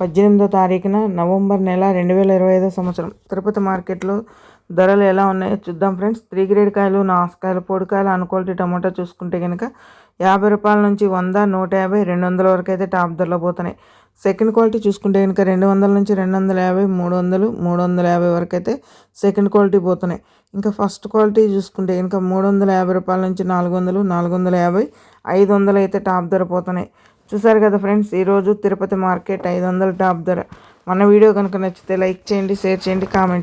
పద్దెనిమిదో తారీఖున నవంబర్ నెల రెండు వేల ఇరవై ఐదో సంవత్సరం. తిరుపతి మార్కెట్లో ధరలు ఎలా ఉన్నాయో చూద్దాం ఫ్రెండ్స్. త్రీ గ్రేడ్ కాయలు నాసుకాయలు పొడికాయలు అనుకోల్టీ టమాటా చూసుకుంటే కనుక యాభై రూపాయల నుంచి వంద నూట యాభై రెండు వందల వరకు అయితే టాప్ ధరలో పోతున్నాయి. సెకండ్ క్వాలిటీ చూసుకుంటే కనుక రెండు వందల నుంచి రెండు వందల యాభై మూడు వందలు మూడు వందల యాభై వరకు అయితే సెకండ్ క్వాలిటీ పోతున్నాయి. ఇంకా ఫస్ట్ క్వాలిటీ చూసుకుంటే కనుక మూడు వందల యాభై రూపాయల నుంచి నాలుగు వందలు నాలుగు వందల యాభై ఐదు వందలు అయితే టాప్ ధర పోతున్నాయి. చూసారు కదా ఫ్రెండ్స్ ఈరోజు తిరుపతి మార్కెట్ ఐదు వందల టాప్ ధర. మన వీడియో కనుక నచ్చితే లైక్ చేయండి షేర్ చేయండి కామెంట్